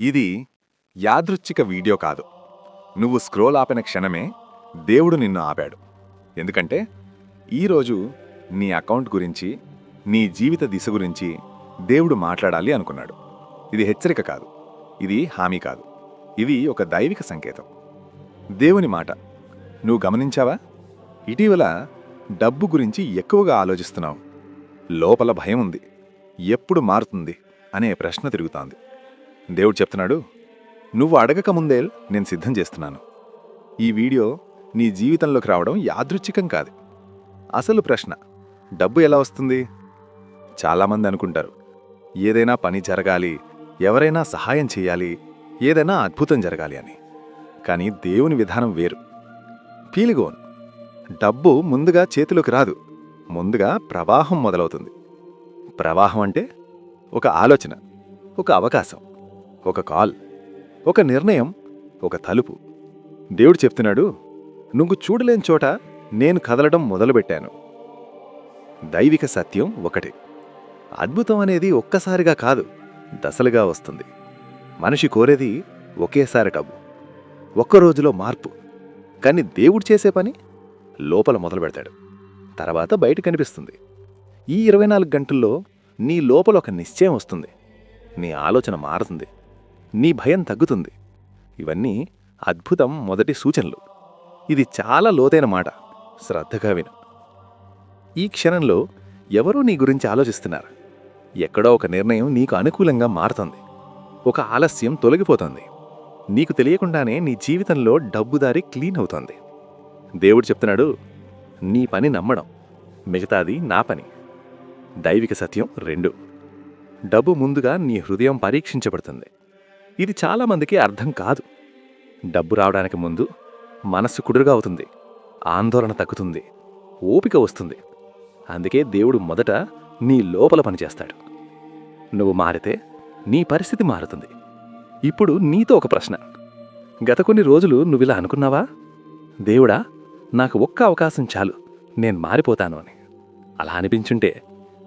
ఇది యాదృచ్ఛిక వీడియో కాదు. నువ్వు స్క్రోల్ ఆపిన క్షణమే దేవుడు నిన్ను ఆపాడు. ఎందుకంటే ఈరోజు నీ అకౌంట్ గురించి నీ జీవిత దిశ గురించి దేవుడు మాట్లాడాలి అనుకున్నాడు. ఇది హెచ్చరిక కాదు. ఇది హామీ కాదు. ఇది ఒక దైవిక సంకేతం. దేవుని మాట నువ్వు గమనించావా? ఇటీవల డబ్బు గురించి ఎక్కువగా ఆలోచిస్తున్నావు. లోపల భయం ఉంది. ఎప్పుడు మారుతుంది? అనే ప్రశ్న తిరుగుతోంది. దేవుడు చెప్తున్నాడు నువ్వు అడగక ముందే నేను సిద్ధం చేస్తున్నాను. ఈ వీడియో నీ జీవితంలోకి రావడం యాదృచ్ఛికం కాదు. అసలు ప్రశ్న డబ్బు ఎలా వస్తుంది? చాలామంది అనుకుంటారు ఏదైనా పని జరగాలి ఎవరైనా సహాయం చేయాలి ఏదైనా అద్భుతం జరగాలి అని. కానీ దేవుని విధానం వేరు. పీలిగోన్ డబ్బు ముందుగా చేతిలోకి రాదు ముందుగా ప్రవాహం మొదలవుతుంది. ప్రవాహం అంటే ఒక ఆలోచన ఒక అవకాశం. ఒక కాల్ ఒక నిర్ణయం ఒక తలుపు. దేవుడు చెప్తున్నాడు నువ్వు చూడలేని చోట నేను కదలడం మొదలుపెట్టాను. దైవిక సత్యం ఒకటే. అద్భుతం అనేది ఒక్కసారిగా కాదు దశలుగా వస్తుంది. మనిషి కోరేది ఒకేసారి డబ్బు ఒక్క రోజులో మార్పు. కానీ దేవుడు చేసే పని లోపల మొదలు పెడతాడు తర్వాత బయట కనిపిస్తుంది. ఈ ఇరవై నాలుగు గంటల్లో నీ లోపల ఒక నిశ్చయం వస్తుంది. నీ ఆలోచన మారుతుంది. నీ భయం తగ్గుతుంది. ఇవన్నీ అద్భుతం మొదటి సూచనలు. ఇది చాలా లోతైన మాట. శ్రద్ధగా విను. ఈ క్షణంలో ఎవరో నీ గురించి ఆలోచిస్తున్నారు? ఎక్కడో ఒక నిర్ణయం నీకు అనుకూలంగా మారుతుంది. ఒక ఆలస్యం తొలగిపోతుంది. నీకు తెలియకుండానే నీ జీవితంలో డబ్బుదారి క్లీన్ అవుతోంది. దేవుడు చెప్తున్నాడు నీ పని నమ్మడం మిగతాది నా పని. దైవిక సత్యం రెండు. డబ్బు ముందుగా నీ హృదయం పరీక్షించబడుతుంది. ఇది చాలామందికి అర్థం కాదు. డబ్బు రావడానికి ముందు మనస్సు కుదురుగా అవుతుంది. ఆందోళన తగ్గుతుంది. ఓపిక వస్తుంది. అందుకే దేవుడు మొదట నీ లోపల పనిచేస్తాడు. నువ్వు మారితే నీ పరిస్థితి మారుతుంది. ఇప్పుడు నీతో ఒక ప్రశ్న. గత కొన్ని రోజులు నువ్విలా అనుకున్నావా? దేవుడా నాకు ఒక్క అవకాశం చాలు. నేను మారిపోతాను అని. అలా అనిపించుంటే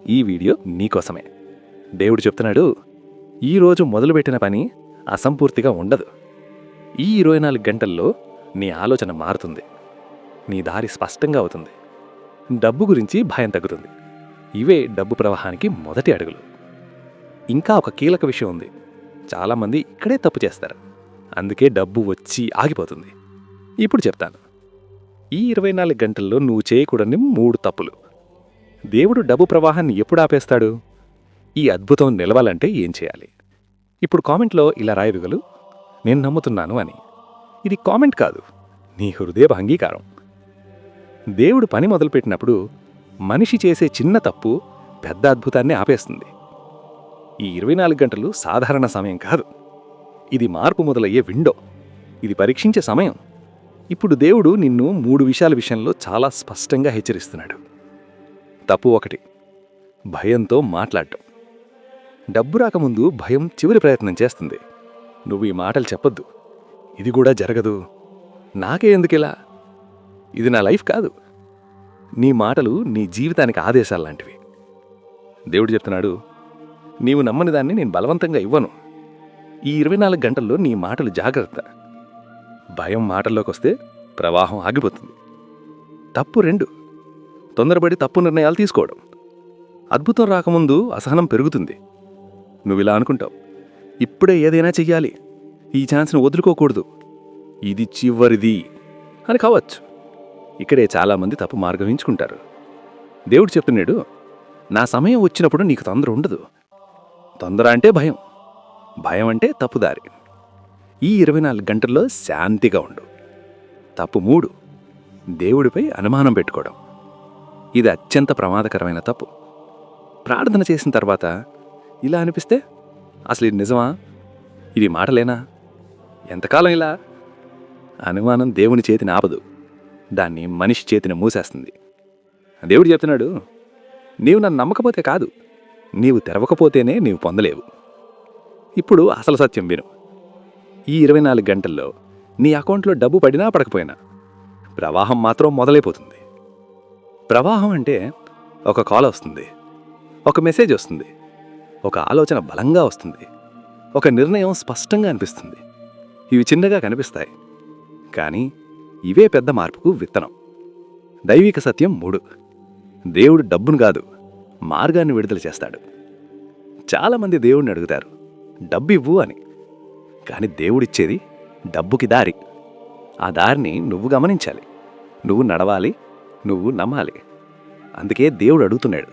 ఈ వీడియో నీకోసమే దేవుడు చెప్తున్నాడు ఈరోజు మొదలుపెట్టిన పని అసంపూర్తిగా ఉండదు. ఈ ఇరవై నాలుగు గంటల్లో నీ ఆలోచన మారుతుంది. నీ దారి స్పష్టంగా అవుతుంది. డబ్బు గురించి భయం తగ్గుతుంది. ఇవే డబ్బు ప్రవాహానికి మొదటి అడుగులు. ఇంకా ఒక కీలక విషయం ఉంది. చాలామంది ఇక్కడే తప్పు చేస్తారు. అందుకే డబ్బు వచ్చి ఆగిపోతుంది. ఇప్పుడు చెప్తాను. ఈ ఇరవై నాలుగు గంటల్లో నువ్వు చేయకూడని మూడు తప్పులు. దేవుడు డబ్బు ప్రవాహాన్ని ఎప్పుడు ఆపేస్తాడు? ఈ అద్భుతం నిలవాలంటే ఏం చేయాలి? ఇప్పుడు కామెంట్లో ఇలా రాయదుగలు నేను నమ్ముతున్నాను అని. ఇది కామెంట్ కాదు నీ హృదయ అంగీకారం. దేవుడు పని మొదలుపెట్టినప్పుడు మనిషి చేసే చిన్న తప్పు పెద్ద అద్భుతాన్ని ఆపేస్తుంది. ఈ ఇరవై నాలుగు గంటలు సాధారణ సమయం కాదు. ఇది మార్పు మొదలయ్యే విండో. ఇది పరీక్షించే సమయం. ఇప్పుడు దేవుడు నిన్ను మూడు విషయాల విషయంలో చాలా స్పష్టంగా హెచ్చరిస్తున్నాడు. తప్పు ఒకటి భయంతో మాట్లాడటం. డబ్బు రాకముందు భయం చివరి ప్రయత్నం చేస్తుంది. నువ్వు ఈ మాటలు చెప్పొద్దు. ఇది కూడా జరగదు. నాకే ఎందుకిలా ఇది నా లైఫ్ కాదు. నీ మాటలు నీ జీవితానికి ఆదేశాలు లాంటివి. దేవుడు చెప్తున్నాడు నీవు నమ్మని దాన్ని నేను బలవంతంగా ఇవ్వను. ఈ ఇరవై నాలుగు గంటల్లో నీ మాటలు జాగ్రత్త. భయం మాటల్లోకి వస్తే ప్రవాహం ఆగిపోతుంది. తప్పు రెండు. తొందరపడి తప్పు నిర్ణయాలు తీసుకోవడం. అద్భుతం రాకముందు అసహనం పెరుగుతుంది. నువ్వు ఇలా అనుకుంటావు. ఇప్పుడే ఏదైనా చెయ్యాలి. ఈ ఛాన్స్ని వదులుకోకూడదు. ఇది చివరిది. అని కావచ్చు. ఇక్కడే చాలామంది తప్పు మార్గం ఎంచుకుంటారు దేవుడు చెప్తున్నాడు నా సమయం వచ్చినప్పుడు నీకు తొందర ఉండదు. తొందర అంటే భయం. భయం అంటే తప్పుదారి. ఈ ఇరవై నాలుగు గంటల్లో శాంతిగా ఉండు. తప్పు మూడు దేవుడిపై అనుమానం పెట్టుకోవడం. ఇది అత్యంత ప్రమాదకరమైన తప్పు. ప్రార్థన చేసిన తర్వాత ఇలా అనిపిస్తే? అసలు ఇది నిజమా? ఇది మాటలేనా? ఎంతకాలం ఇలా? అనుమానం దేవుని చేతిని ఆపదు. దాన్ని మనిషి చేతిని మూసేస్తుంది. దేవుడు చెప్తున్నాడు నీవు నన్ను నమ్మకపోతే కాదు. నీవు తెరవకపోతేనే నీవు పొందలేవు. ఇప్పుడు అసలు సత్యం విను. ఈ ఇరవై నాలుగు గంటల్లో నీ అకౌంట్లో డబ్బు పడినా పడకపోయినా ప్రవాహం మాత్రం మొదలైపోతుంది. ప్రవాహం అంటే ఒక కాల్ వస్తుంది. ఒక మెసేజ్ వస్తుంది. ఒక ఆలోచన బలంగా వస్తుంది. ఒక నిర్ణయం స్పష్టంగా అనిపిస్తుంది. ఇవి చిన్నగా కనిపిస్తాయి. కానీ ఇవే పెద్ద మార్పుకు విత్తనం. దైవిక సత్యం మూడు. దేవుడు డబ్బును కాదు మార్గాన్ని విడుదల చేస్తాడు. చాలామంది దేవుడిని అడుగుతారు డబ్బు ఇవ్వు అని. కానీ దేవుడిచ్చేది డబ్బుకి దారి. ఆ దారిని నువ్వు గమనించాలి. నువ్వు నడవాలి నువ్వు నమ్మాలి. అందుకే దేవుడు అడుగుతున్నాడు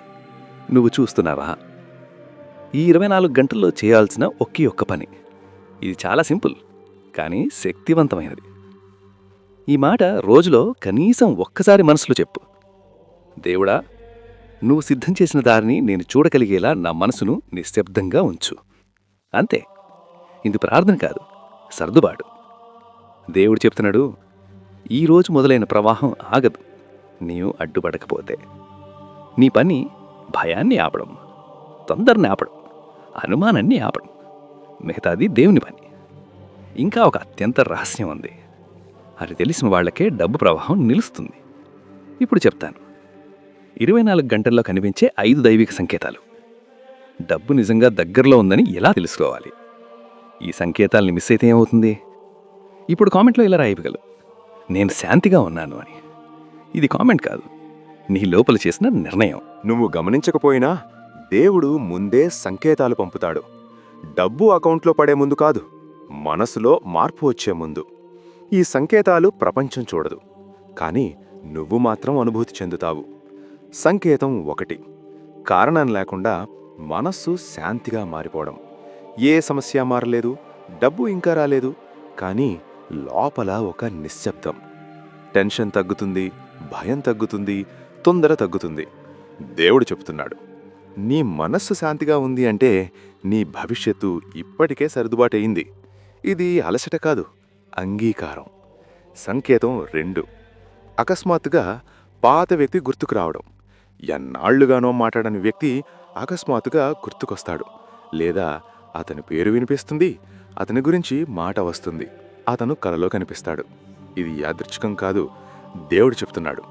నువ్వు చూస్తున్నావా? ఈ ఇరవై నాలుగు గంటల్లో చేయాల్సిన ఒకే ఒక్క పని. ఇది చాలా సింపుల్ కానీ శక్తివంతమైనది. ఈ మాట రోజులో కనీసం ఒక్కసారి మనసులో చెప్పు. దేవుడా నువ్వు సిద్ధం చేసిన దారిని నేను చూడగలిగేలా నా మనసును నిశ్శబ్దంగా ఉంచు. అంతే. ఇది ప్రార్థన కాదు సర్దుబాటు. దేవుడు చెప్తున్నాడు ఈ రోజు మొదలైన ప్రవాహం ఆగదు నీవు అడ్డుపడకపోతే. నీ పని భయాన్ని ఆపడం తొందరని ఆపడం. అనుమానాన్ని ఆపడం. మిగతాది దేవుని పని. ఇంకా ఒక అత్యంత రహస్యం ఉంది. అది తెలిసిన వాళ్ళకే డబ్బు ప్రవాహం నిలుస్తుంది. ఇప్పుడు చెప్తాను. ఇరవై నాలుగు గంటల్లో కనిపించే ఐదు దైవిక సంకేతాలు. డబ్బు నిజంగా దగ్గరలో ఉందని ఎలా తెలుసుకోవాలి? ఈ సంకేతాల్ని మిస్ అయితే ఏమవుతుంది? ఇప్పుడు కామెంట్లో ఇలా రాయగలరు నేను శాంతిగా ఉన్నాను అని. ఇది కామెంట్ కాదు. నీ లోపల చేసిన నిర్ణయం. నువ్వు గమనించకపోయినా దేవుడు ముందే సంకేతాలు పంపుతాడు. డబ్బు అకౌంట్లో పడే ముందు కాదు మనసులో మార్పు వచ్చే ముందు. ఈ సంకేతాలు ప్రపంచం చూడదు కానీ నువ్వు మాత్రం అనుభూతి చెందుతావు. సంకేతం ఒకటి. కారణం లేకుండా మనస్సు శాంతిగా మారిపోవడం. ఏ సమస్య మారలేదు డబ్బు ఇంకా రాలేదు కానీ లోపల ఒక నిశ్శబ్దం. టెన్షన్ తగ్గుతుంది భయం తగ్గుతుంది తొందర తగ్గుతుంది. దేవుడు చెప్తున్నాడు నీ మనస్సు శాంతిగా ఉంది అంటే నీ భవిష్యత్తు ఇప్పటికే సర్దుబాటయింది. ఇది అలసట కాదు అంగీకారం. సంకేతం రెండు. అకస్మాత్తుగా పాత వ్యక్తి గుర్తుకు రావడం. ఎన్నాళ్ళుగానో మాట్లాడని వ్యక్తి అకస్మాత్తుగా గుర్తుకొస్తాడు. లేదా అతని పేరు వినిపిస్తుంది అతని గురించి మాట వస్తుంది అతను కలలో కనిపిస్తాడు. ఇది యాదృచ్ఛికం కాదు దేవుడు చెప్తున్నాడు.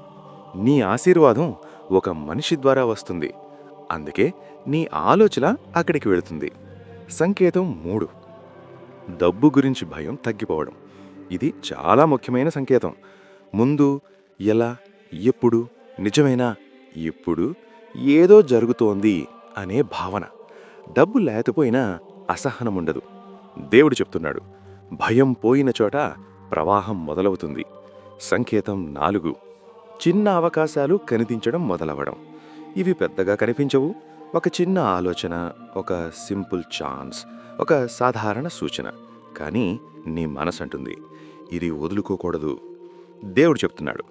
నీ ఆశీర్వాదం ఒక మనిషి ద్వారా వస్తుంది. అందుకే నీ ఆలోచన అక్కడికి వెళుతుంది. సంకేతం మూడు. డబ్బు గురించి భయం తగ్గిపోవడం. ఇది చాలా ముఖ్యమైన సంకేతం. ముందు ఎలా ఎప్పుడు నిజమేనా ఇప్పుడు ఏదో జరుగుతోంది అనే భావన. డబ్బు లేకపోయినా అసహనం ఉండదు. దేవుడు చెప్తున్నాడు భయం పోయిన చోట ప్రవాహం మొదలవుతుంది. సంకేతం నాలుగు. చిన్న అవకాశాలు కనిపించడం మొదలవడం. ఇవి పెద్దగా కనిపించవు. ఒక చిన్న ఆలోచన ఒక సింపుల్ ఛాన్స్ ఒక సాధారణ సూచన. కానీ నీ మనసంటుంది. ఇది వదులుకోకూడదు. దేవుడు చెప్తున్నాడు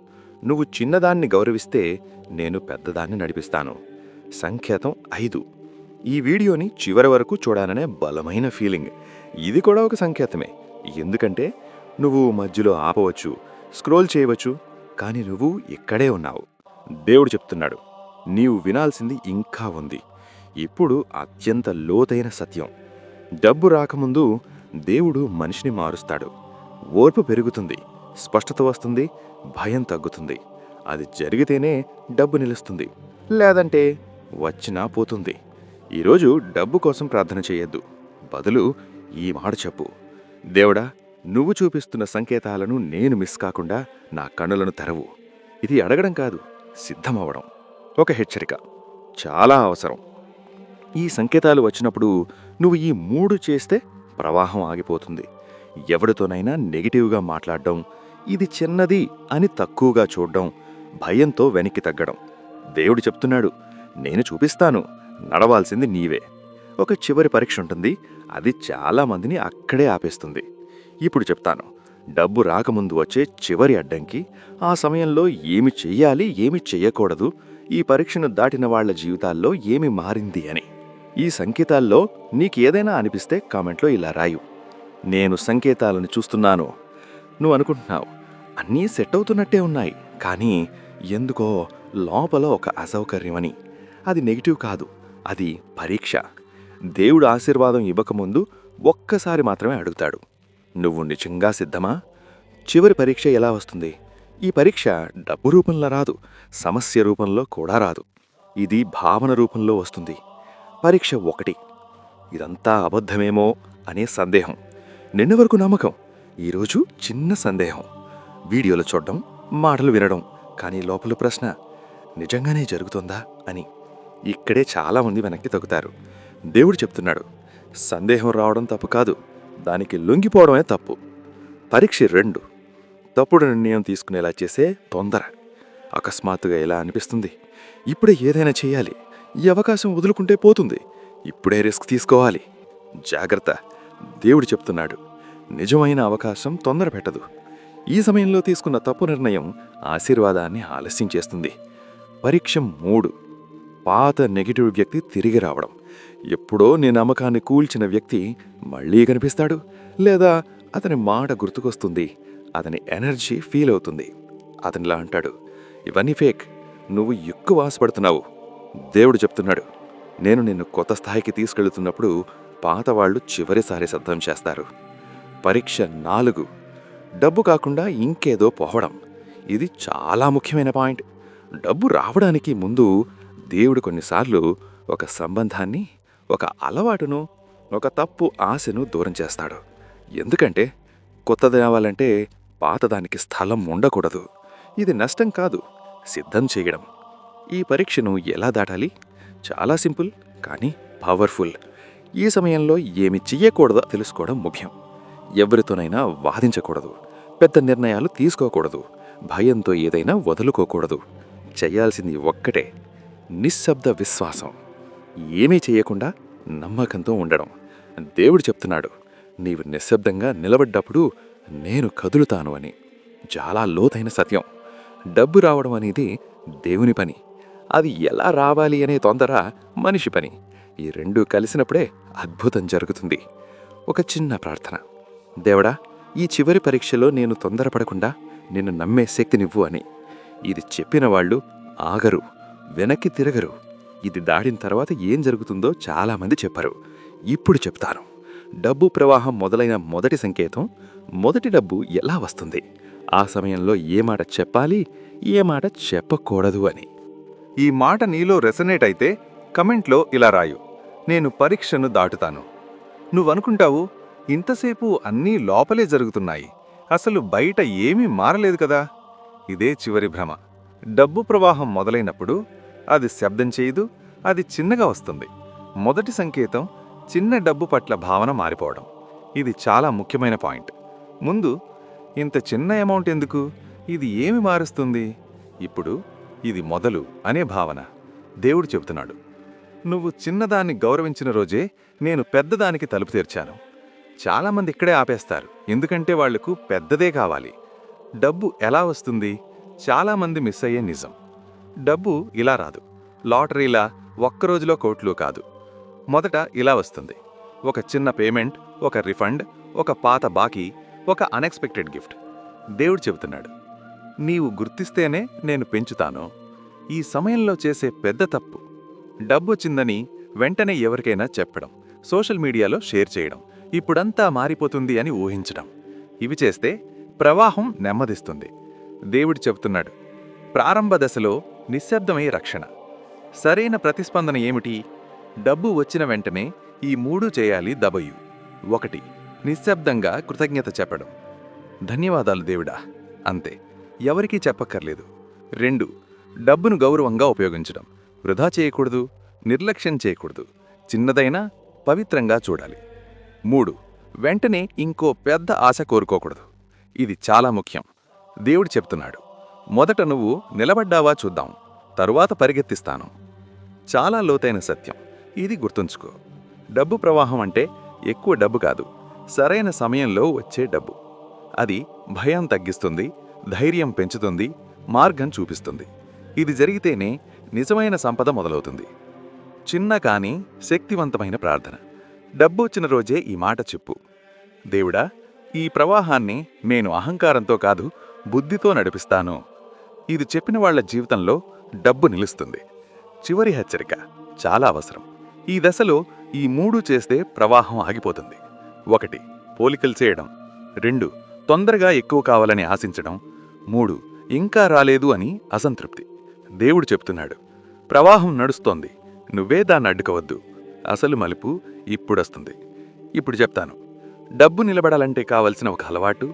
నువ్వు చిన్నదాన్ని గౌరవిస్తే నేను పెద్దదాన్ని నడిపిస్తాను. సంకేతం ఐదు. ఈ వీడియోని చివరి వరకు చూడాలనే బలమైన ఫీలింగ్. ఇది కూడా ఒక సంకేతమే. ఎందుకంటే నువ్వు మధ్యలో ఆపవచ్చు స్క్రోల్ చేయవచ్చు కానీ నువ్వు ఇక్కడే ఉన్నావు. దేవుడు చెప్తున్నాడు నీవు వినాల్సింది ఇంకా ఉంది. ఇప్పుడు అత్యంత లోతైన సత్యం. డబ్బు రాకముందు దేవుడు మనిషిని మారుస్తాడు. ఓర్పు పెరుగుతుంది స్పష్టత వస్తుంది భయం తగ్గుతుంది. అది జరిగితేనే డబ్బు నిలుస్తుంది. లేదంటే వచ్చినా పోతుంది. ఈరోజు డబ్బు కోసం ప్రార్థన చేయొద్దు. బదులు ఈ మాట చెప్పు. దేవుడా నువ్వు చూపిస్తున్న సంకేతాలను నేను మిస్ కాకుండా నా కన్నులను తెరవు. ఇది అడగడం కాదు సిద్ధమవడం ఒక హెచ్చరిక. చాలా అవసరం. ఈ సంకేతాలు వచ్చినప్పుడు నువ్వు ఈ మూడు చేస్తే ప్రవాహం ఆగిపోతుంది. ఎవరితోనైనా నెగిటివ్గా మాట్లాడడం ఇది చిన్నది అని తక్కువగా చూడడం భయంతో వెనక్కి తగ్గడం. దేవుడు చెప్తున్నాడు నేను చూపిస్తాను నడవాల్సింది నీవే. ఒక చివరి పరీక్ష ఉంటుంది అది చాలా మందిని అక్కడే ఆపేస్తుంది. ఇప్పుడు చెప్తాను డబ్బు రాకముందు వచ్చే చివరి అడ్డంకి ఆ సమయంలో ఏమి చెయ్యాలి ఏమి చెయ్యకూడదు ఈ పరీక్షను దాటిన వాళ్ళ జీవితాల్లో ఏమి మారింది అని. ఈ సంకేతాల్లో నీకేదైనా అనిపిస్తే కామెంట్లో ఇలా రాయు. నేను సంకేతాలను చూస్తున్నాను. నువ్వు అనుకుంటున్నావు అన్నీ సెట్ అవుతున్నట్టే ఉన్నాయి. కానీ ఎందుకో లోపల ఒక అసౌకర్యమని. అది నెగిటివ్ కాదు అది పరీక్ష. దేవుడు ఆశీర్వాదం ఇవ్వకముందు ఒక్కసారి మాత్రమే అడుగుతాడు. నువ్వు నిజంగా సిద్ధమా? చివరి పరీక్ష ఎలా వస్తుంది? ఈ పరీక్ష డబ్బు రూపంలో రాదు సమస్య రూపంలో కూడా రాదు. ఇది భావన రూపంలో వస్తుంది. పరీక్ష ఒకటి. ఇదంతా అబద్ధమేమో అనే సందేహం. నిన్న వరకు నమ్మకం ఈరోజు చిన్న సందేహం. వీడియోలు చూడడం మాటలు వినడం కానీ లోపల ప్రశ్న నిజంగానే జరుగుతుందా? అని. ఇక్కడే చాలామంది వెనక్కి తగ్గుతారు దేవుడు చెప్తున్నాడు సందేహం రావడం తప్పు కాదు దానికి లొంగిపోవడమే తప్పు. పరీక్ష రెండు. తప్పుడు నిర్ణయం తీసుకునేలా చేసే తొందర. అకస్మాత్తుగా ఎలా అనిపిస్తుంది? ఇప్పుడే ఏదైనా చేయాలి. ఈ అవకాశం వదులుకుంటే పోతుంది. ఇప్పుడే రిస్క్ తీసుకోవాలి. జాగ్రత్త. దేవుడు చెప్తున్నాడు. నిజమైన అవకాశం తొందర పెట్టదు. ఈ సమయంలో తీసుకున్న తప్పు నిర్ణయం ఆశీర్వాదాన్ని ఆలస్యం చేస్తుంది. పరీక్ష మూడు. పాత నెగిటివ్ వ్యక్తి తిరిగి రావడం. ఎప్పుడో నీ నమ్మకాన్ని కూల్చిన వ్యక్తి మళ్ళీ కనిపిస్తాడు. లేదా అతని మాట గుర్తుకొస్తుంది. అతని ఎనర్జీ ఫీల్ అవుతుంది. అతనిలా అంటాడు ఇవన్నీ ఫేక్. నువ్వు ఎక్కువ ఆశపడుతున్నావు. దేవుడు చెప్తున్నాడు నేను నిన్ను కొత్త స్థాయికి తీసుకెళ్తున్నప్పుడు పాతవాళ్ళు చివరిసారి శబ్దం చేస్తారు. పరీక్ష నాలుగు. డబ్బు కాకుండా ఇంకేదో పోవడం. ఇది చాలా ముఖ్యమైన పాయింట్. డబ్బు రావడానికి ముందు దేవుడు కొన్నిసార్లు ఒక సంబంధాన్ని ఒక అలవాటును ఒక తప్పు ఆశను దూరం చేస్తాడు. ఎందుకంటే కొత్తది రావాలంటే పాతదానికి స్థలం ఉండకూడదు. ఇది నష్టం కాదు సిద్ధం చేయడం. ఈ పరీక్షను ఎలా దాటాలి? చాలా సింపుల్ కానీ పవర్ఫుల్. ఈ సమయంలో ఏమి చెయ్యకూడదో తెలుసుకోవడం ముఖ్యం. ఎవరితోనైనా వాదించకూడదు. పెద్ద నిర్ణయాలు తీసుకోకూడదు. భయంతో ఏదైనా వదులుకోకూడదు. చేయాల్సింది ఒక్కటే నిశ్శబ్ద విశ్వాసం. ఏమీ చేయకుండా నమ్మకంతో ఉండడం. దేవుడు చెప్తున్నాడు నీవు నిశ్శబ్దంగా నిలబడ్డప్పుడు నేను కదులుతాను అని. చాలా లోతైన సత్యం. డబ్బు రావడం అనేది దేవుని పని. అది ఎలా రావాలి అనే తొందర మనిషి పని. ఈ రెండూ కలిసినప్పుడే అద్భుతం జరుగుతుంది. ఒక చిన్న ప్రార్థన. దేవుడా ఈ చివరి పరీక్షలో నేను తొందరపడకుండా నిన్ను నమ్మే శక్తినివ్వు అని. ఇది చెప్పిన వాళ్ళు ఆగరు వెనక్కి తిరగరు. ఇది దాడిన తర్వాత ఏం జరుగుతుందో చాలామంది చెప్పరు. ఇప్పుడు చెప్తాను. డబ్బు ప్రవాహం మొదలైన మొదటి సంకేతం మొదటి డబ్బు ఎలా వస్తుంది? ఆ సమయంలో ఏ మాట చెప్పాలి? ఏ మాట చెప్పకూడదు అని. ఈ మాట నీలో రెసనేట్ అయితే కమెంట్లో ఇలా రాయు. నేను పరీక్షను దాటుతాను. నువ్వనుకుంటావు ఇంతసేపు అన్నీ లోపలే జరుగుతున్నాయి. అసలు బయట ఏమీ మారలేదు కదా? ఇదే చివరి భ్రమ. డబ్బు ప్రవాహం మొదలైనప్పుడు అది శబ్దం చేయదు అది చిన్నగా వస్తుంది. మొదటి సంకేతం చిన్న డబ్బు పట్ల భావన మారిపోవడం. ఇది చాలా ముఖ్యమైన పాయింట్. ముందు ఇంత చిన్న అమౌంట్ ఎందుకు? ఇది ఏమి మారుస్తుంది? ఇప్పుడు ఇది మొదలు అనే భావన దేవుడు చెబుతున్నాడు. నువ్వు చిన్నదాన్ని గౌరవించిన రోజే నేను పెద్దదానికి తలుపు తెరిచాను. చాలామంది ఇక్కడే ఆపేస్తారు. ఎందుకంటే వాళ్ళకు పెద్దదే కావాలి. డబ్బు ఎలా వస్తుంది? చాలామంది మిస్ అయ్యే నిజం. డబ్బు ఇలా రాదు. లాటరీలా ఒక్క రోజులో కోట్లు కాదు. మొదట ఇలా వస్తుంది. ఒక చిన్న పేమెంట్ ఒక రిఫండ్ ఒక పాత బాకీ ఒక అన్ఎక్స్పెక్టెడ్ గిఫ్ట్ దేవుడు చెబుతున్నాడు నీవు గుర్తిస్తేనే నేను పెంచుతాను. ఈ సమయంలో చేసే పెద్ద తప్పు. డబ్బొచ్చిందని వెంటనే ఎవరికైనా చెప్పడం సోషల్ మీడియాలో షేర్ చేయడం ఇప్పుడంతా మారిపోతుంది అని ఊహించడం. ఇవి చేస్తే ప్రవాహం నెమ్మదిస్తుంది. దేవుడు చెబుతున్నాడు ప్రారంభ దశలో నిశ్శబ్దమై రక్షణ. సరైన ప్రతిస్పందన ఏమిటి? డబ్బు వచ్చిన వెంటనే ఈ మూడు చేయాలి దబయు ఒకటి నిశ్శబ్దంగా కృతజ్ఞత చెప్పడం. ధన్యవాదాలు దేవుడా. అంతే ఎవరికీ చెప్పక్కర్లేదు. రెండు డబ్బును గౌరవంగా ఉపయోగించడం. వృధా చేయకూడదు నిర్లక్ష్యం చేయకూడదు. చిన్నదైనా పవిత్రంగా చూడాలి. మూడు వెంటనే ఇంకో పెద్ద ఆశ కోరుకోకూడదు. ఇది చాలా ముఖ్యం. దేవుడు చెప్తున్నాడు మొదట నువ్వు నిలబడ్డావా చూద్దాం తరువాత పరిగెత్తిస్తాను. చాలా లోతైన సత్యం. ఇది గుర్తుంచుకో. డబ్బు ప్రవాహం అంటే ఎక్కువ డబ్బు కాదు. సరైన సమయంలో వచ్చే డబ్బు. అది భయం తగ్గిస్తుంది ధైర్యం పెంచుతుంది మార్గం చూపిస్తుంది. ఇది జరిగితేనే నిజమైన సంపద మొదలవుతుంది. చిన్న కానీ శక్తివంతమైన ప్రార్థన. డబ్బు వచ్చిన రోజే ఈ మాట చెప్పు. దేవుడా ఈ ప్రవాహాన్ని నేను అహంకారంతో కాదు బుద్ధితో నడిపిస్తాను. ఇది చెప్పిన వాళ్ళ జీవితంలో డబ్బు నిలుస్తుంది. చివరి హెచ్చరిక చాలా అవసరం. ఈ దశలో ఈ మూడు చేస్తే ప్రవాహం ఆగిపోతుంది. ఒకటి పోలికలు చేయడం. రెండు తొందరగా ఎక్కువ కావాలని ఆశించడం. మూడు ఇంకా రాలేదు అని అసంతృప్తి. దేవుడు చెప్తున్నాడు ప్రవాహం నడుస్తోంది నువ్వే దాన్ని అడ్డుకోవద్దు. అసలు మలుపు ఇప్పుడొస్తుంది. ఇప్పుడు చెప్తాను డబ్బు నిలబడాలంటే కావలసిన ఒక అలవాటు?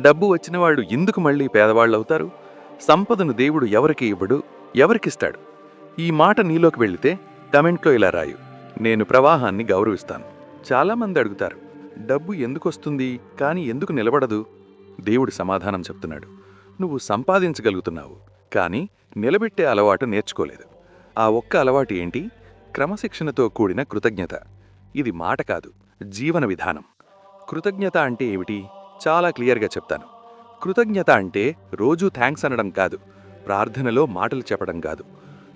డబ్బు వచ్చినవాడు ఎందుకు మళ్ళీ పేదవాళ్ళవుతారు? సంపదను దేవుడు ఎవరికి ఇవ్వడు? ఎవరికిస్తాడు? ఈ మాట నీలోకి వెళితే కమెంట్లో ఇలా రాయు నేను ప్రవాహాన్ని గౌరవిస్తాను. చాలామంది అడుగుతారు డబ్బు ఎందుకు వస్తుంది కానీ ఎందుకు నిలబడదు? దేవుడు సమాధానం చెప్తున్నాడు. నువ్వు సంపాదించగలుగుతున్నావు కానీ నిలబెట్టే అలవాటు నేర్చుకోలేదు. ఆ ఒక్క అలవాటు ఏంటి? క్రమశిక్షణతో కూడిన కృతజ్ఞత. ఇది మాట కాదు జీవన విధానం. కృతజ్ఞత అంటే ఏమిటి? చాలా క్లియర్గా చెప్తాను. కృతజ్ఞత అంటే రోజూ థ్యాంక్స్ అనడం కాదు ప్రార్థనలో మాటలు చెప్పడం కాదు.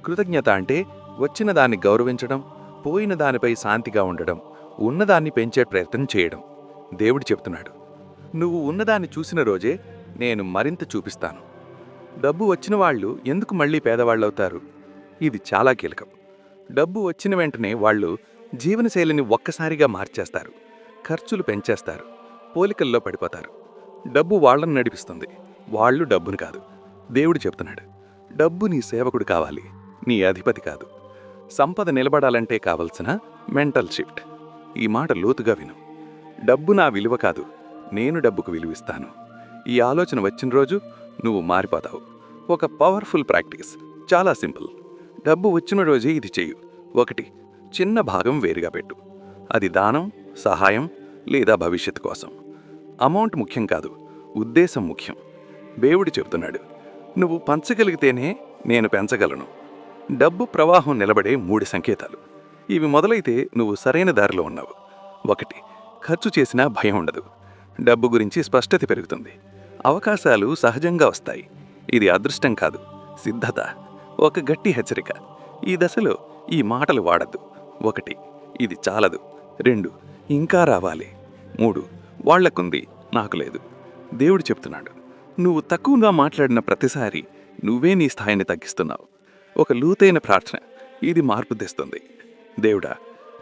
కృతజ్ఞత అంటే వచ్చిన దాన్ని గౌరవించడం పోయిన దానిపై శాంతిగా ఉండడం. ఉన్నదాన్ని పెంచే ప్రయత్నం చేయడం. దేవుడు చెప్తున్నాడు. నువ్వు ఉన్నదాన్ని చూసిన రోజే నేను మరింత చూపిస్తాను. డబ్బు వచ్చిన వాళ్ళు ఎందుకు మళ్ళీ పేదవాళ్ళవుతారు? ఇది చాలా కీలకం. డబ్బు వచ్చిన వెంటనే వాళ్ళు జీవనశైలిని ఒక్కసారిగా మార్చేస్తారు. ఖర్చులు పెంచేస్తారు. పోలికల్లో పడిపోతారు. డబ్బు వాళ్ళని నడిపిస్తుంది. వాళ్ళు డబ్బును కాదు. దేవుడు చెప్తున్నాడు. డబ్బు నీ సేవకుడు కావాలి. నీ అధిపతి కాదు. సంపద నిలబడాలంటే కావలసిన మెంటల్ షిఫ్ట్. ఈ మాట లోతుగా విను. డబ్బు నా విలువ కాదు నేను డబ్బుకు విలువిస్తాను ఈ ఆలోచన వచ్చిన రోజు నువ్వు మారిపోతావు. ఒక పవర్ఫుల్ ప్రాక్టీస్ చాలా సింపుల్. డబ్బు వచ్చిన రోజే ఇది చెయ్యు. ఒకటి చిన్న భాగం వేరుగా పెట్టు. అది దానం సహాయం లేదా భవిష్యత్తు కోసం. అమౌంట్ ముఖ్యం కాదు ఉద్దేశం ముఖ్యం. దేవుడు చెబుతున్నాడు నువ్వు పంచగలిగితేనే నేను పెంచగలను. డబ్బు ప్రవాహం నిలబడే మూడు సంకేతాలు. ఇవి మొదలైతే నువ్వు సరైన దారిలో ఉన్నావు. ఒకటి ఖర్చు చేసినా భయం ఉండదు. డబ్బు గురించి స్పష్టత పెరుగుతుంది. అవకాశాలు సహజంగా వస్తాయి. ఇది అదృష్టం కాదు సిద్ధత. ఒక గట్టి హెచ్చరిక. ఈ దశలో ఈ మాటలు వాడద్దు. ఒకటి ఇది చాలదు. రెండు ఇంకా రావాలి. మూడు వాళ్ళకుంది నాకు లేదు. దేవుడు చెప్తున్నాడు నువ్వు తక్కువగా మాట్లాడిన ప్రతిసారి నువ్వే నీ స్థాయిని తగ్గిస్తున్నావు. ఒక లూతైన ప్రార్థన. ఇది మార్పు తెస్తుంది. దేవుడా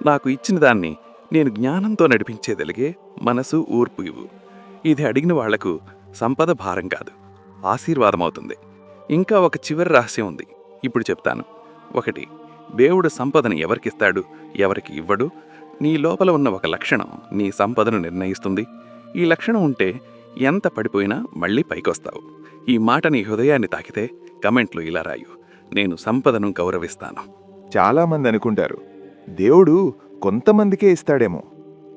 నాకు ఇచ్చిన దాన్ని నేను జ్ఞానంతో నడిపించేదలిగే మనసు ఊర్పు ఇవ్వు. ఇది అడిగిన వాళ్ళకు సంపద భారం కాదు ఆశీర్వాదమవుతుంది. ఇంకా ఒక చివరి రహస్యం ఉంది ఇప్పుడు చెప్తాను. ఒకటి దేవుడు సంపదను ఎవరికిస్తాడు ఎవరికి ఇవ్వడు? నీ లోపల ఉన్న ఒక లక్షణం నీ సంపదను నిర్ణయిస్తుంది. ఈ లక్షణం ఉంటే ఎంత పడిపోయినా మళ్ళీ పైకొస్తావు. ఈ మాట నీ హృదయాన్ని తాకితే కమెంట్లు ఇలా రాయు. నేను సంపదను గౌరవిస్తాను. చాలామంది అనుకుంటారు దేవుడు కొంతమందికే ఇస్తాడేమో.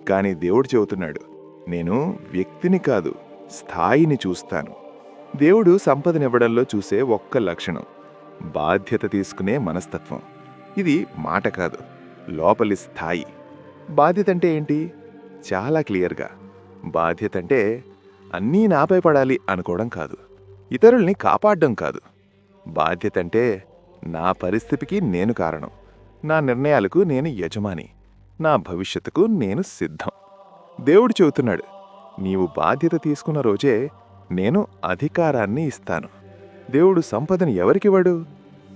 కానీ దేవుడు చెబుతున్నాడు నేను వ్యక్తిని కాదు స్థాయిని చూస్తాను. దేవుడు సంపదనివ్వడంలో చూసే ఒక్క లక్షణం బాధ్యత తీసుకునే మనస్తత్వం. ఇది మాట కాదు లోపలి స్థాయి. బాధ్యత అంటే ఏంటి? చాలా క్లియర్గా. బాధ్యత అంటే అన్నీ నాపై పడాలి అనుకోవడం కాదు ఇతరుల్ని కాపాడడం కాదు. బాధ్యత అంటే నా పరిస్థితికి నేను కారణం. నా నిర్ణయాలకు నేను యజమాని. నా భవిష్యత్తుకు నేను సిద్ధం. దేవుడు చెబుతున్నాడు నీవు బాధ్యత తీసుకున్న రోజే నేను అధికారాన్ని ఇస్తాను. దేవుడు సంపదను ఎవరికివ్వడు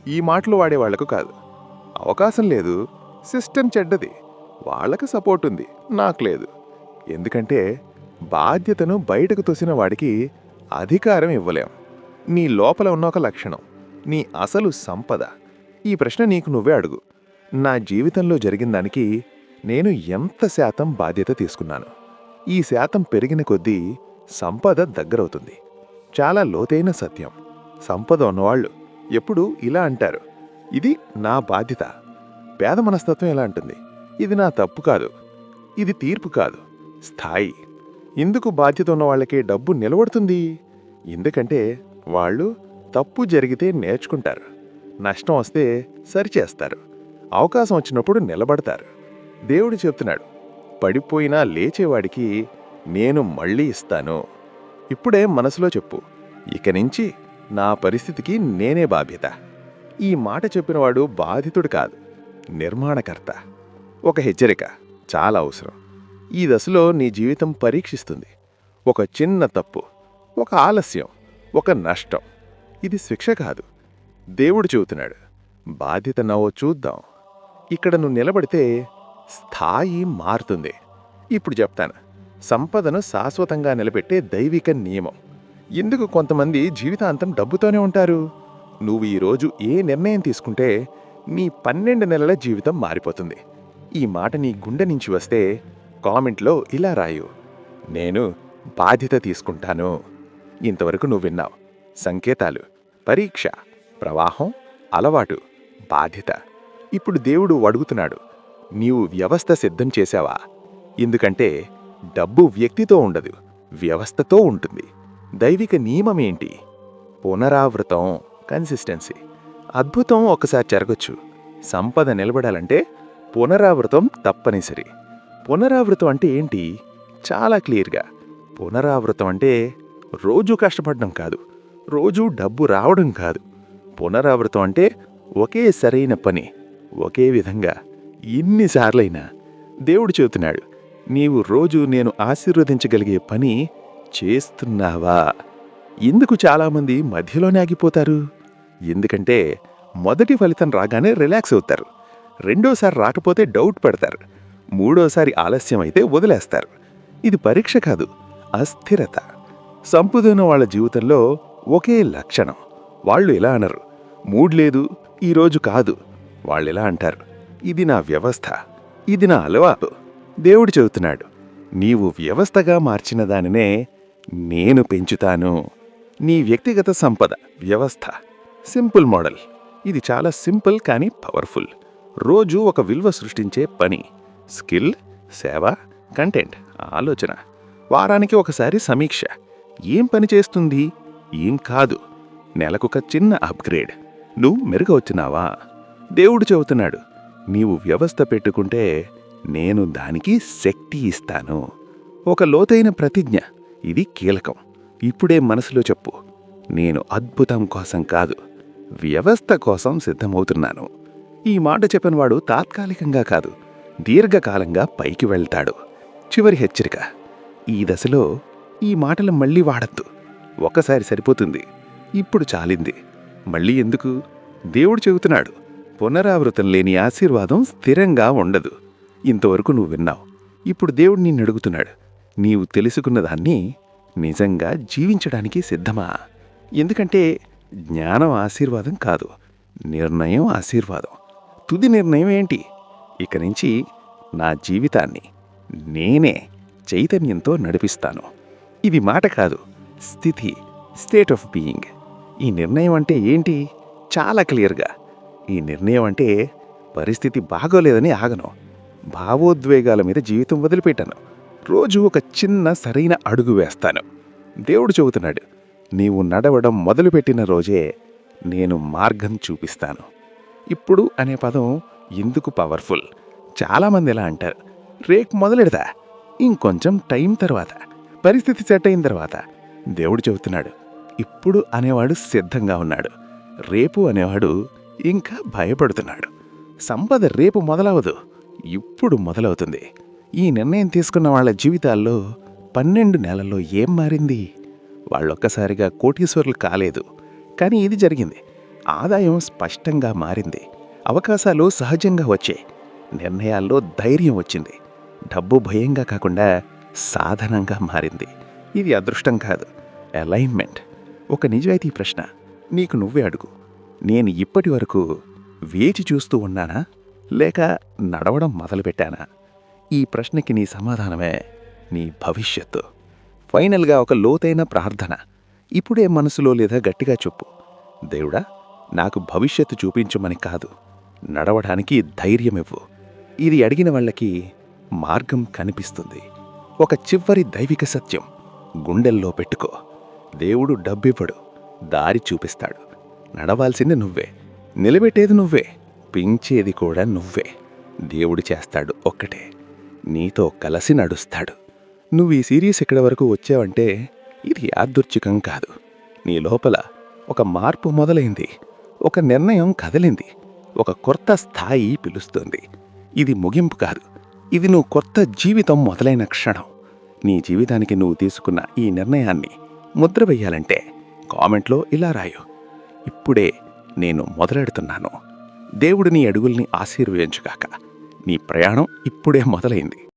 ఈ మాటలు వాడేవాళ్ళకు కాదు. అవకాశం లేదు సిస్టమ్ చెడ్డది వాళ్ళకి సపోర్ట్ ఉంది నాకు లేదు. ఎందుకంటే బాధ్యతను బయటకు తోసిన వాడికి అధికారం ఇవ్వలేం. నీ లోపల ఉన్న ఒక లక్షణం నీ అసలు సంపద. ఈ ప్రశ్న నీకు నువ్వే అడుగు. నా జీవితంలో జరిగిన దానికి నేను ఎంత శాతం బాధ్యత తీసుకున్నాను? ఈ శాతం పెరిగిన కొద్దీ సంపద దగ్గరవుతుంది. చాలా లోతైన సత్యం. సంపద ఉన్నవాళ్ళు ఎప్పుడూ ఇలా అంటారు. ఇది నా బాధ్యత. పేద మనస్తత్వం ఎలా అంటుంది? ఇది నా తప్పు కాదు. ఇది తీర్పు కాదు. స్థాయి. ఎందుకు బాధ్యత ఉన్న వాళ్ళకే డబ్బు నిలబడుతుంది? ఎందుకంటే వాళ్ళు తప్పు జరిగితే నేర్చుకుంటారు. నష్టం వస్తే సరిచేస్తారు. అవకాశం వచ్చినప్పుడు నిలబడతారు. దేవుడు చెప్తున్నాడు పడిపోయినా లేచేవాడికి నేను మళ్ళీ ఇస్తాను. ఇప్పుడే మనసులో చెప్పు ఇక నుంచి నా పరిస్థితికి నేనే బాధ్యత. ఈ మాట చెప్పినవాడు బాధితుడు కాదు నిర్మాణకర్త. ఒక హెచ్చరిక చాలా అవసరం. ఈ దశలో నీ జీవితం పరీక్షిస్తుంది. ఒక చిన్న తప్పు ఒక ఆలస్యం ఒక నష్టం. ఇది శిక్ష కాదు. దేవుడు చెబుతున్నాడు బాధ్యత నవ్వో చూద్దాం. ఇక్కడ నువ్వు నిలబడితే స్థాయి మారుతుంది. ఇప్పుడు చెప్తాను. సంపదను శాశ్వతంగా నిలబెట్టే దైవిక నియమం. ఎందుకు కొంతమంది జీవితాంతం డబ్బుతోనే ఉంటారు? నువ్వు ఈరోజు ఏ నిర్ణయం తీసుకుంటే నీ పన్నెండు నెలల జీవితం మారిపోతుంది. ఈ మాట నీ గుండె నుంచి వస్తే కామెంట్లో ఇలా రాయు. నేను బాధ్యత తీసుకుంటాను. ఇంతవరకు నువ్వు విన్నావు. సంకేతాలు. పరీక్ష. ప్రవాహం. అలవాటు. బాధ్యత. ఇప్పుడు దేవుడు అడుగుతున్నాడు నీవు వ్యవస్థ సిద్ధం చేశావా? ఎందుకంటే డబ్బు వ్యక్తితో ఉండదు వ్యవస్థతో ఉంటుంది. దైవిక నియమం ఏంటి? పునరావృతం కన్సిస్టెన్సీ. అద్భుతం ఒకసారి జరగచ్చు. సంపద నిలబడాలంటే పునరావృతం తప్పనిసరి. పునరావృతం అంటే ఏంటి? చాలా క్లియర్గా. పునరావృతం అంటే రోజు కష్టపడడం కాదు రోజు డబ్బు రావడం కాదు. పునరావృతం అంటే ఒకే సరైన పని. ఒకే విధంగా ఎన్నిసార్లైనా దేవుడు చెబుతున్నాడు నీవు రోజు నేను ఆశీర్వదించగలిగే పని చేస్తున్నావా? ఎందుకు చాలామంది మధ్యలోనే ఆగిపోతారు? ఎందుకంటే మొదటి ఫలితం రాగానే రిలాక్స్ అవుతారు రెండోసారి రాకపోతే డౌట్ పడతారు మూడోసారి ఆలస్యం అయితే వదిలేస్తారు. ఇది పరీక్ష కాదు అస్థిరత. సంపదైన వాళ్ళ జీవితంలో ఒకే లక్షణం వాళ్ళు ఇలా అనరు మూడ్ లేదు ఈరోజు కాదు వాళ్ళిలా అంటారు ఇది నా వ్యవస్థ ఇది నా అలవాటు. దేవుడు చెబుతున్నాడు నీవు వ్యవస్థగా మార్చిన దానినే నేను పెంచుతాను. నీ వ్యక్తిగత సంపద వ్యవస్థ సింపుల్ మోడల్. ఇది చాలా సింపుల్ కానీ పవర్ఫుల్. రోజు ఒక విలువ సృష్టించే పని స్కిల్ సేవ కంటెంట్ ఆలోచన. వారానికి ఒకసారి సమీక్ష. ఏం పని చేస్తుంది? ఏం కాదు. నెలకొక చిన్న అప్గ్రేడ్. నువ్వు మెరుగవుతున్నావా? దేవుడు చెబుతున్నాడు నీవు వ్యవస్థ పెట్టుకుంటే నేను దానికి శక్తి ఇస్తాను. ఒక లోతైన ప్రతిజ్ఞ ఇది కీలకం. ఇప్పుడే మనసులో చెప్పు నేను అద్భుతం కోసం కాదు వ్యవస్థ కోసం సిద్ధమవుతున్నాను. ఈ మాట చెప్పినవాడు తాత్కాలికంగా కాదు దీర్ఘకాలంగా పైకి వెళ్తాడు. చివరి హెచ్చరిక ఈ దశలో ఈ మాటలు మళ్ళీ వాడద్దు. ఒక్కసారి సరిపోతుంది. ఇప్పుడు చాలింది. మళ్ళీ ఎందుకు? దేవుడు చెబుతున్నాడు పునరావృతం లేని ఆశీర్వాదం స్థిరంగా ఉండదు. ఇంతవరకు నువ్వు విన్నావు. ఇప్పుడు దేవుడు నిన్ను అడుగుతున్నాడు. నీవు తెలుసుకున్నదాన్ని నిజంగా జీవించడానికి సిద్ధమా? ఎందుకంటే జ్ఞానం ఆశీర్వాదం కాదు నిర్ణయం ఆశీర్వాదం. తుది నిర్ణయం ఏంటి? ఇక నుంచి నా జీవితాన్ని నేనే చైతన్యంతో నడిపిస్తాను. ఇది మాట కాదు స్థితి స్టేట్ ఆఫ్ బీయింగ్ ఈ నిర్ణయం అంటే ఏంటి? చాలా క్లియర్గా ఈ నిర్ణయం అంటే పరిస్థితి బాగోలేదని ఆగను. భావోద్వేగాల మీద జీవితం వదిలిపెట్టాను. రోజు ఒక చిన్న సరైన అడుగు వేస్తాను. దేవుడు చెబుతున్నాడు నీవు నడవడం మొదలుపెట్టిన రోజే నేను మార్గం చూపిస్తాను. ఇప్పుడు అనే పదం ఎందుకు పవర్ఫుల్? చాలామంది ఎలా అంటారు రేపు మొదలెడదా? ఇంకొంచెం టైం తర్వాత పరిస్థితి సెట్ అయిన తర్వాత. దేవుడు చెబుతున్నాడు ఇప్పుడు అనేవాడు సిద్ధంగా ఉన్నాడు. రేపు అనేవాడు ఇంకా భయపడుతున్నాడు. సంపద రేపు మొదలవదు. ఇప్పుడు మొదలవుతుంది. ఈ నిర్ణయం తీసుకున్న వాళ్ళ జీవితాల్లో పన్నెండు నెలల్లో ఏం మారింది? వాళ్ళొక్కసారిగా కోటీశ్వరులు కాలేదు. కానీ ఇది జరిగింది. ఆదాయం స్పష్టంగా మారింది. అవకాశాలు సహజంగా వచ్చాయి. నిర్ణయాల్లో ధైర్యం వచ్చింది. డబ్బు భయంగా కాకుండా సాధనంగా మారింది. ఇది అదృష్టం కాదు. అలైన్మెంట్. ఒక నిజాయితీ ప్రశ్న. నీకు నువ్వే అడుగు. నేను ఇప్పటి వరకు వేచి చూస్తూ ఉన్నానా? లేక నడవడం మొదలుపెట్టానా? ఈ ప్రశ్నకి నీ సమాధానమే నీ భవిష్యత్తు. ఫైనల్గా ఒక లోతైన ప్రార్థన. ఇప్పుడే మనసులో లేదా గట్టిగా చెప్పు. దేవుడా నాకు భవిష్యత్తు చూపించమని కాదు. నడవడానికి ధైర్యమివ్వు. ఇది అడిగిన వాళ్ళకి మార్గం కనిపిస్తుంది. ఒక చివరి దైవిక సత్యం గుండెల్లో పెట్టుకో. దేవుడు డబ్బివ్వడు దారి చూపిస్తాడు. నడవాల్సింది నువ్వే. నిలబెట్టేది నువ్వే. పెంచేది కూడా నువ్వే. దేవుడు చేస్తాడు ఒక్కటే. నీతో కలిసి నడుస్తాడు. నువ్వు ఈ సిరీస్ ఇక్కడి వరకు వచ్చావంటే ఇది యాదృచ్ఛికం కాదు. నీ లోపల ఒక మార్పు మొదలైంది. ఒక నిర్ణయం కదిలింది. ఒక కొత్త స్థాయి పిలుస్తుంది. ఇది ముగింపు కాదు. ఇది నువ్వు కొత్త జీవితం మొదలైన క్షణం. నీ జీవితానికి నువ్వు తీసుకున్న ఈ నిర్ణయాన్ని ముద్ర వెయ్యాలంటే కామెంట్లో ఇలా రాయు. ఇప్పుడే నేను మొదలెడుతున్నాను. దేవుడు నీ అడుగుల్ని ఆశీర్వదించుగాక. నీ ప్రయాణం ఇప్పుడే మొదలైంది.